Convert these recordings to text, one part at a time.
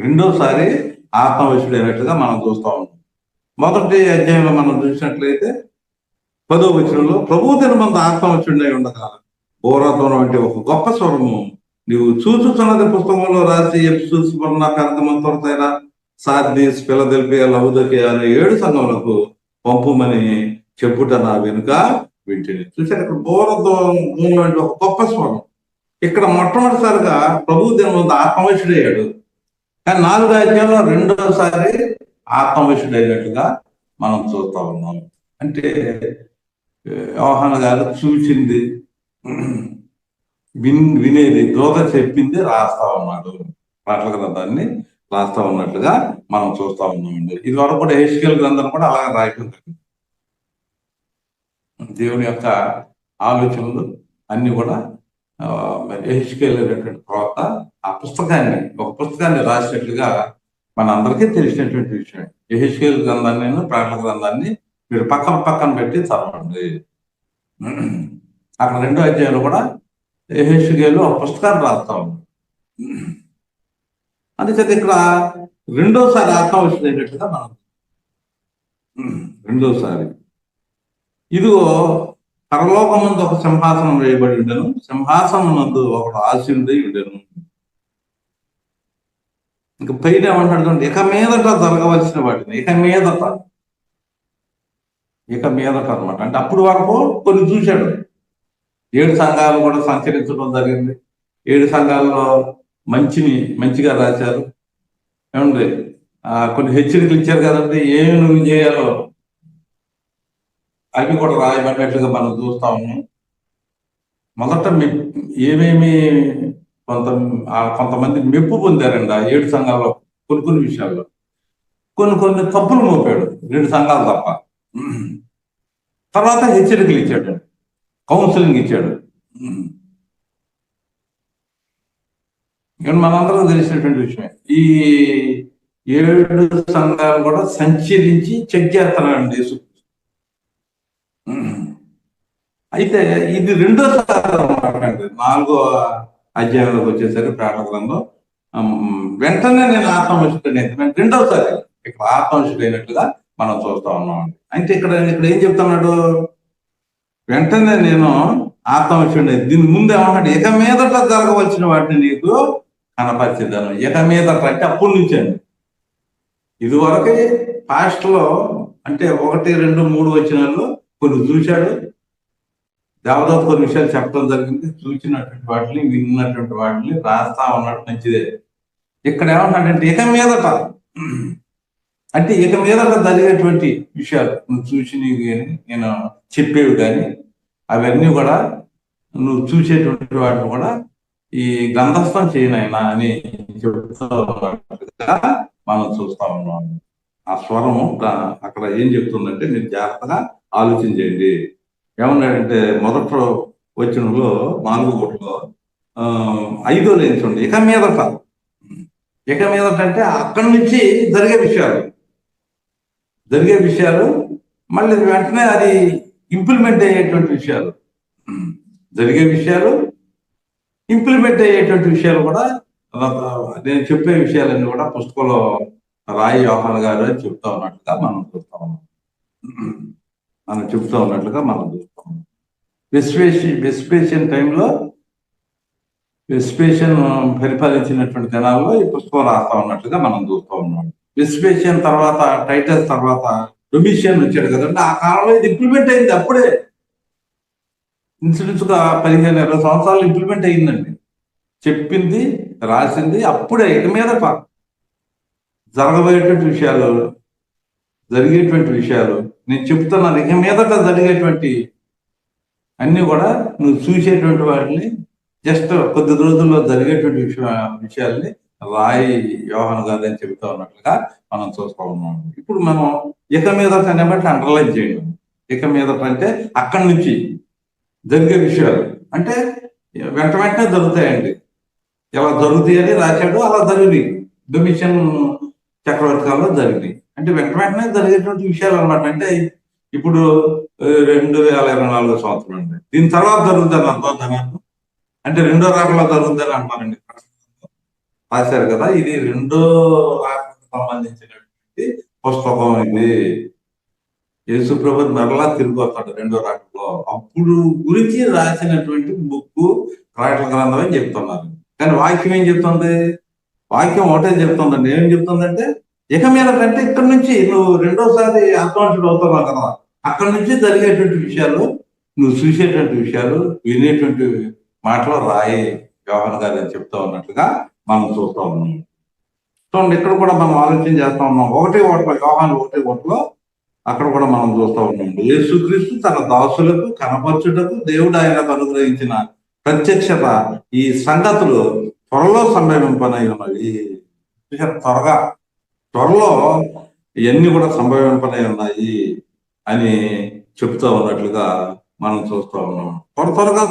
రెండోసారి ఆత్మవిషుడైనట్లుగా మనం చూస్తూ ఉంటాం మొదటి అధ్యాయంలో మనం చూసినట్లయితే పదో వచనంలో ప్రభు దినమంత ఆత్మవశుడై ఉండగా బోరధ్వనం అంటే ఒక గొప్ప స్వరము. నీవు చూచుతున్నది పుస్తకంలో రాసి ఎప్సూస్ స్మరణ కర్తమంతైన సాధ్యస్ పిలదెల్పియ లవుదకి అనే ఏడు సంఘములకు పంపుమని చెప్పుట నా వెనుక వింటుంది చూసారు ఇక్కడ బోరద్వం అంటే ఒక గొప్ప స్వరం. ఇక్కడ మొట్టమొదటిసారిగా ప్రభు దినమంత ఆత్మవశుడయ్యాడు కానీ నాలుగు అధ్యాయంలో రెండోసారి ఆత్మవిషుడైనట్టుగా మనం చూస్తా ఉన్నాం. అంటే వ్యవహాన గారు చూసింది విన్ వినేది దోత చెప్పింది రాస్తా ఉన్నాడు. పాటల గ్రంథాన్ని రాస్తా ఉన్నట్లుగా మనం చూస్తా ఉన్నామండి. ఇది వరకు కూడా హెచ్కెల్ గ్రంథం కూడా అలాగే రాయటం దేవుని యొక్క ఆలోచనలు అన్ని కూడా హెచ్కెల్ అనేటువంటి ప్రవక్త ఆ పుస్తకాన్ని ఒక పుస్తకాన్ని రాసినట్లుగా మన అందరికీ తెలిసినటువంటి విషయం. యహెచ్కేల్ గ్రంథాన్ని ప్రాణల గ్రంథాన్ని మీరు పక్కన పక్కన పెట్టి చదవండి. అక్కడ రెండో అధ్యాయంలో కూడా యహెచ్కేలు ఒక పుస్తకాన్ని రాస్తా ఉంది. అందుచేత ఇక్కడ రెండోసారి ఆత్మవిషయమైనట్టుగా మనం. రెండోసారి. ఇదిగో పరలోకమందు ఒక సింహాసనం వేయబడి ఉండను. సింహాసనం నందు ఒకడు ఆశీనుడై ఉండను ఇంకా పైన ఏమంటాడు ఇక మీదట జరగవలసిన వాటిని ఇక మీదట ఇక మీదట అనమాట అంటే అప్పుడు వరకు కొన్ని చూశాడు. ఏడు సంఘాలు కూడా సంచరించడం జరిగింది. ఏడు సంఘాల్లో మంచిని మంచిగా రాశారు. ఏమండి? కొన్ని హెచ్చరికలు ఇచ్చారు కదండి ఏమి నువ్వు చేయాలో? అవి కూడా రాయబడినట్లుగా మనం చూస్తా ఉన్నాం. మొదట ఏమేమి కొంత కొంతమంది మెప్పు పొందారండి ఆ ఏడు సంఘాల్లో కొన్ని కొన్ని విషయాల్లో. కొన్ని కొన్ని తప్పులు మోపాడు రెండు సంఘాలు తప్ప. తర్వాత హెచ్చరికలు ఇచ్చాడు కౌన్సిలింగ్ ఇచ్చాడు. మనందరం తెలిసినటువంటి విషయమే. ఈ ఏడు సంఘాలు కూడా సంచరించి చెక్ చేస్తున్నాడండి అయితే ఇది రెండోసారి అనమాట నాలుగో అధ్యాయంలోకి వచ్చేసరికి ప్రాణ గ్రంథం. వెంటనే నేను ఆత్మవిషుడైన రెండవసారి ఇక్కడ ఆత్మవిషుడైనట్టుగా మనం చూస్తా ఉన్నాం అంటే ఇక్కడ ఇక్కడ ఏం చెప్తున్నాడు? వెంటనే నేను ఆత్మవిషుడై దీని ముందు ఏమన్నాడు ఇక మీదట జరగవలసిన వాటిని నీకు కనపరిచేదాను. ఇక మీదట అంటే అప్పటి నుంచి అండి. ఇదివరకే పాస్ట్లో అంటే ఒకటి రెండు మూడు వచ్చిన కొన్ని చూశాడు. దేవదత్త కొన్ని విషయాలు చెప్పడం జరిగింది. చూసినటువంటి వాటిని విన్నటువంటి వాటిని రాస్తా ఉన్నట్టు మంచిదే. ఇక్కడ ఏమంటాడంటే ఇక మీదట అంటే ఇక మీదట జరిగేటువంటి విషయాలు నువ్వు చూసి నేను చెప్పేవి కానీ అవన్నీ కూడా నువ్వు చూసేటువంటి వాటిని కూడా ఈ గంధస్థం చేయనైనా అని చెప్తా మనం చూస్తా ఉన్నాం. ఆ స్వరము అక్కడ ఏం చెప్తుందంటే మీరు జాగ్రత్తగా ఆలోచించండి ఏమన్నాడంటే మొదట వచ్చినలో నాలుగు కోట్లో ఐదో లేని చూడండి ఇక మీదట. ఇక మీదట అంటే అక్కడి నుంచి జరిగే విషయాలు. జరిగే విషయాలు మళ్ళీ వెంటనే అది ఇంప్లిమెంట్ అయ్యేటువంటి విషయాలు. జరిగే విషయాలు ఇంప్లిమెంట్ అయ్యేటువంటి విషయాలు కూడా నేను చెప్పే విషయాలన్నీ కూడా పుస్తకంలో రాయి వ్యవహార్ గారు అని చెప్తా ఉన్నట్టుగా మనం చూస్తా ఉన్నాం. మనం చెప్తా ఉన్నట్లుగా మనం చూస్తాం. వెస్పేషి వెస్పేషియన్ టైంలో వెస్పేషియన్ పరిపాలించినటువంటి దినాల్లో ఈ పుస్తకం రాస్తా ఉన్నట్లుగా మనం చూస్తూ ఉన్నాం. వెస్పేషియన్ తర్వాత టైటస్ తర్వాత డొమిషియన్ వచ్చాడు కదండి. ఆ కాలంలో ఇది ఇంప్లిమెంట్ అయింది అప్పుడే. ఇన్సూరెన్స్గా పదిహేను ఇరవై సంవత్సరాలు ఇంప్లిమెంట్ అయిందండి చెప్పింది రాసింది అప్పుడే ఇక మీద జరగబోయేటువంటి విషయాలు జరిగేటువంటి విషయాలు. నేను చెప్తున్నాను ఇక మీదట జరిగేటువంటి అన్ని కూడా నువ్వు చూసేటువంటి వాటిని జస్ట్ కొద్ది రోజుల్లో జరిగేటువంటి విషయ విషయాల్ని రాయి యోహన్ గారు అని చెబుతా ఉన్నట్లుగా మనం చూస్తూ ఉన్నాం. ఇప్పుడు మనం ఇక మీదట బట్టి అండర్లైన్ చేయడం ఇక మీద అంటే అక్కడి నుంచి జరిగే విషయాలు. అంటే వెంట వెంటనే జరుగుతాయండి. ఎలా జరుగుతాయి అని రాశాడు అలా జరిగినాయి. డొమిషన్ చక్రవర్తి కాలంలో జరిగినాయి. అంటే వెంట వెంటనే జరిగేటువంటి విషయాలు అనమాట అంటే ఇప్పుడు రెండు వేల ఇరవై నాలుగో సంవత్సరం అండి. దీని తర్వాత జరుగుతుంది అర్థం? అంటే రెండో రాకలో జరుగుతుందని అంటున్నారండి రాశారు కదా ఇది రెండో రాకకు సంబంధించినటువంటి పుస్తకం ఇది. యేసుప్రభు మరలా తిరిగి వస్తాడు రెండో రాకలో. అప్పుడు గురించి రాసినటువంటి బుక్ ప్రకటన గ్రంథం అని చెప్తున్నారు. కానీ వాక్యం ఏం చెప్తుంది? వాక్యం ఒకటే చెప్తుందండి ఏం చెప్తుందంటే ఇక మీద కంటే ఇక్కడ నుంచి నువ్వు రెండోసారి అడ్వాన్స్డ్ అవుతున్నావు కదా. అక్కడ నుంచి జరిగేటువంటి విషయాలు నువ్వు చూసేటువంటి విషయాలు వినేటువంటి మాటలు రాయి వ్యవహారం గారు అని చెప్తా ఉన్నట్లుగా మనం చూస్తా ఉన్నాం. చూడండి ఇక్కడ కూడా మనం ఆలోచన చేస్తా ఉన్నాం. ఒకటి ఓట్లో వ్యవహారం ఒకటి ఓట్లో అక్కడ కూడా మనం చూస్తా ఉన్నాం. యేసుక్రీస్తు తన దాసులకు కనపరచుటకు దేవుడు ఆయనకు అనుగ్రహించిన ప్రత్యక్షత ఈ సంగతులు త్వరలో సంభవింపనై ఉన్నవి. త్వరగా. త్వరలో ఇవన్నీ కూడా సంభవింపనై ఉన్నాయి. అని చెప్తా ఉన్నట్లుగా మనం చూస్తూ ఉన్నాం. త్వర త్వరగా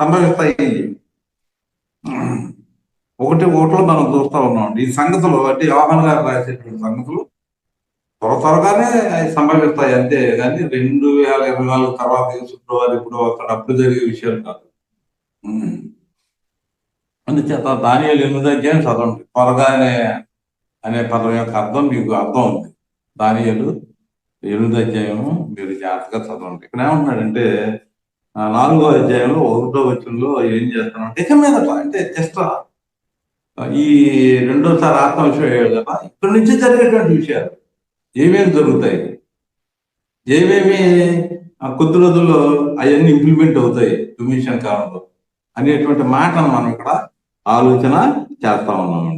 సంభవిస్తాయి ఒకటి ఒకటిలో మనం చూస్తూ ఉన్నాం. ఈ సంగతులు అంటే యోహన్ గారు రాసేటువంటి సంగతులు త్వర త్వరగానే సంభవిస్తాయి అంతే. కానీ రెండు వేల ఇరవై నాలుగు తర్వాత శుక్రవారం ఇప్పుడు అక్కడ అప్పుడు జరిగే విషయాలు కాదు. అందుచేత దానియాలు ఎనిమిది అధ్యాయం చదవండి. త్వరగానే అనే అనే పదం యొక్క అర్థం మీకు అర్థం ఉంది. దానియాలు ఎనిమిదో అధ్యాయము మీరు జాగ్రత్తగా చదవండి. ఇక్కడ ఏమంటున్నాడంటే నాలుగో అధ్యాయంలో ఒకటో వచ్చంలో ఏం చేస్తానంటే ఇక మీదట అంటే జస్ట్ ఈ రెండోసారి ఆత్మ విషయం కదా ఇక్కడి నుంచి జరిగేటువంటి విషయాలు. ఏమేమి జరుగుతాయి? ఏమేమి ఆ కొద్ది రోజుల్లో అవన్నీ ఇంప్లిమెంట్ అవుతాయి కమిషన్ కాలంలో అనేటువంటి మాటను మనం ఇక్కడ ఆలోచన చేస్తా ఉన్నామండి.